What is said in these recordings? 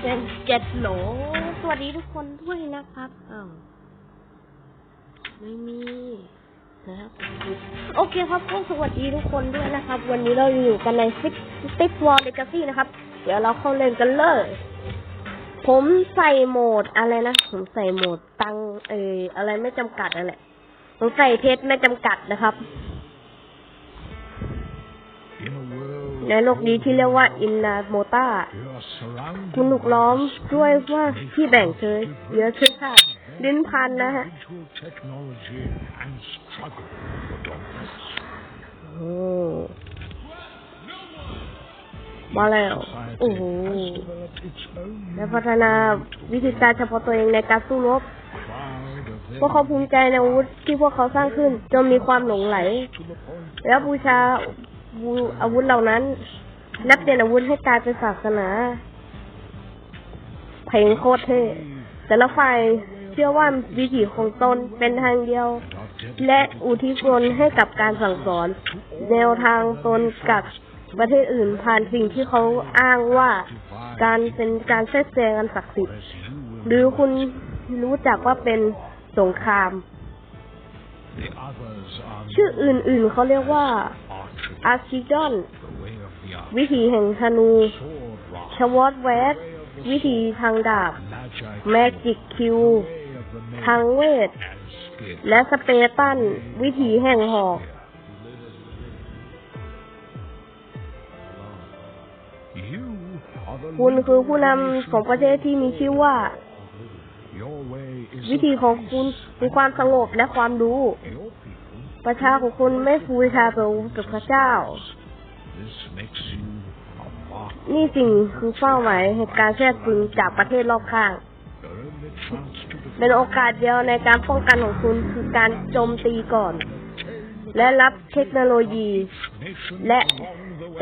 เป็นเจ็ดโหลสวัสดีทุกคนด้วยนะครับอ้าวไม่มีนะครับโอเคครับก็สวัสดีทุกคนด้วยนะครับ วันนี้เราอยู่กันในซิกซิกวอลเลกาซี่นะครับ เดี๋ยวเราเข้าเล่นกันเลยผมใส่โหมดอะไรนะ ผมใส่โหมดตังเอออะไรไม่จำกัดนั่นแหละผมใส่เพชรไม่จำกัดนะครับ ในโลกนี้ที่เรียกว่าอินนาโมตาคุณถูกล้อมด้วยว่าที่แบ่งเชยเยอะขึ้นค่ะลิ้นพันนะฮะโอ้มาแล้วโอ้โหและพัฒนาวิธีการเฉพาะตัวเองในการสู้รบพวกเขาภูมิใจในอาวุธที่พวกเขาสร้างขึ้นจนมีความหลงไหล และบูชา อาวุธเหล่านั้น นับเปลี่ยนอาวุธให้กลายเป็นศาสนา เพลงโคตรเท่แต่ละฝ่ายเชื่อว่าวิถีของตนเป็นทางเดียว และอุทิศตนให้กับการสั่งสอน แนวทางตนกับประเทศอื่นผ่านสิ่งที่เขาอ้างว่าการเป็นการแทรกแซงกันศักดิ์สิทธิ์หรือคุณรู้จักว่าเป็นสงคราม ชื่ออื่นๆเขาเรียกว่า archery อาร์คิดอน the way of the archer วิถีแห่งธนู sword rock ชวอตแวดวิถีทางดาบ magi แมจิกคิว way of the ทางเวท and skill และสเปตัน วิถีแห่งหอก You are the คุณคือผู้ leader นำ of ของประเทศที่มีชื่อว่า Your way is วิธีของคุณคือความสงบและความรู้ ประชาของคุณไม่ฟูชาเปรูกับพระเจ้า นี่สิ่งคือเป้าหมายเหตุการณ์แทรกซึมจากประเทศรอบข้าง เป็นโอกาสเดียวในการป้องกันของคุณคือการโจมตีก่อน และรับเทคโนโลยี และ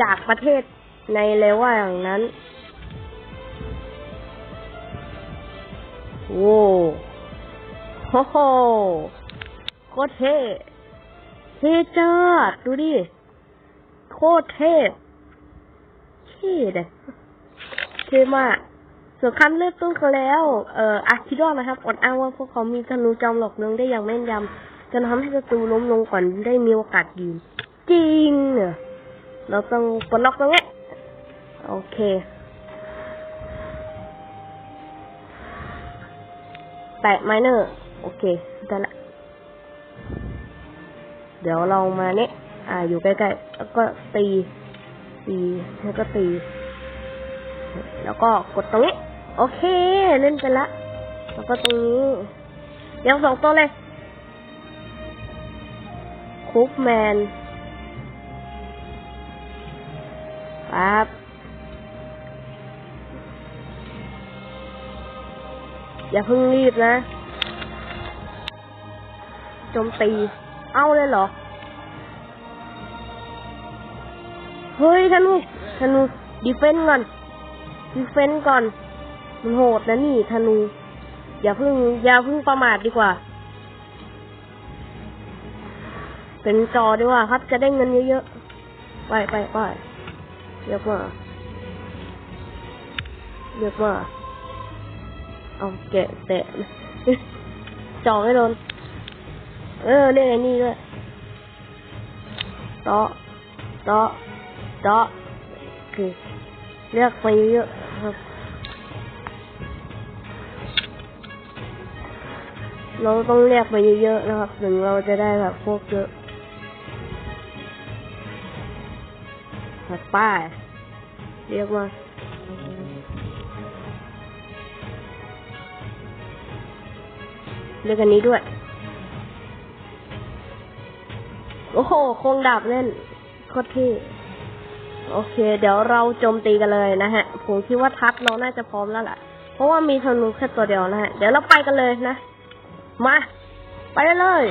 จากประเทศในเลว่าอย่างนั้น โว้โหโหโคตรเท่เท่จัดดูดิ โคตรเท่เท่เลยเท่มากส่วนขั้นเริ่มต้เขาแล้ว เอ่ออาร์คิดอนนะครับอดอ้างว่าพวกเขามีธนูจอมหลอกเนืองได้อย่างแม่นยำจนทำให้ศัตรูล้มลงก่อนได้มีโอกาสยืนจริงเหรอเราต้องปลดล็อกตรงนี้โอเค แตะไมเนอร์ โอเคได้ละ เดี๋ยวเรามาเนี่ยอ่า อยู่ใกล้ๆ แล้วก็ตี ตี แล้วก็ตี แล้วก็กดตรงนี้ โอเค เล่นไปละ แล้วก็ตรงนี้เดี๋ยวสองตัวเลยคุกแมนปั๊บ อย่าเพิ่งรีบนะโจมตี เอาเลยเหรอ เฮ้ยธนูธนูดีเฟนก่อนดีเฟนก่อน มันโหดนะนี่ธนู อย่าเพิ่งอย่าเพิ่งประมาทดีกว่า เป็นจอดีกว่าครับจะได้เงินเยอะๆ ไปไปไปเยอะมากเยอะมาก เอาแกะแตะจอไม่โดน เออเรียกไอ้นี่ด้วยเตาะเตาะเตาะโอเคเรียกไปเยอะครับเราต้องเรียกไปเยอะๆนะครับ ถึงเราจะได้แบบพวกเยอะแบบป้ายเรียกมา เรียกอันนี้ด้วย โอ้โหคงดาบเล่นโคตรเท่โอเค เดี๋ยวเราโจมตีกันเลยนะฮะ ผมคิดว่าทัพเราน่าจะพร้อมแล้วล่ะ เพราะว่ามีธนูแค่ตัวเดียวนะฮะ เดี๋ยวเราไปกันเลยนะ มา ไปเลย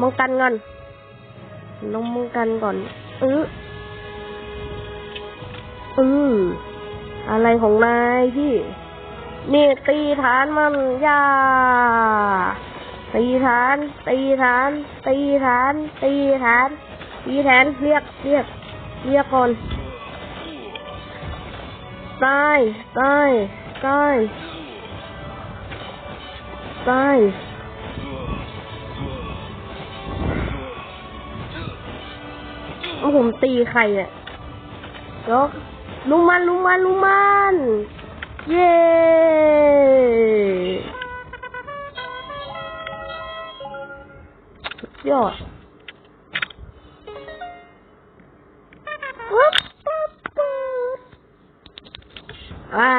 มองกันก่อนลงมองกันก่อนเออเอออะไรของนายพี่ นี่ตีฐานมันยาตีฐาน ตีฐาน ตีฐาน ตีฐาน ตีแทนเรียกเรียกเรียกก่อนตายตายตายตายเอาผมตีใครอะยกลุมมันลุมมันลุมมัน เย้สุดยอดปุ๊บปุ๊บปุ๊บอ่า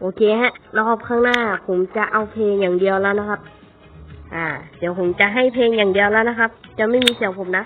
โอเคฮะ รอบข้างหน้า ผมจะเอาเพลงอย่างเดียวแล้วนะครับ อ่า เดี๋ยวผมจะให้เพลงอย่างเดียวแล้วนะครับ จะไม่มีเสียงผมนะ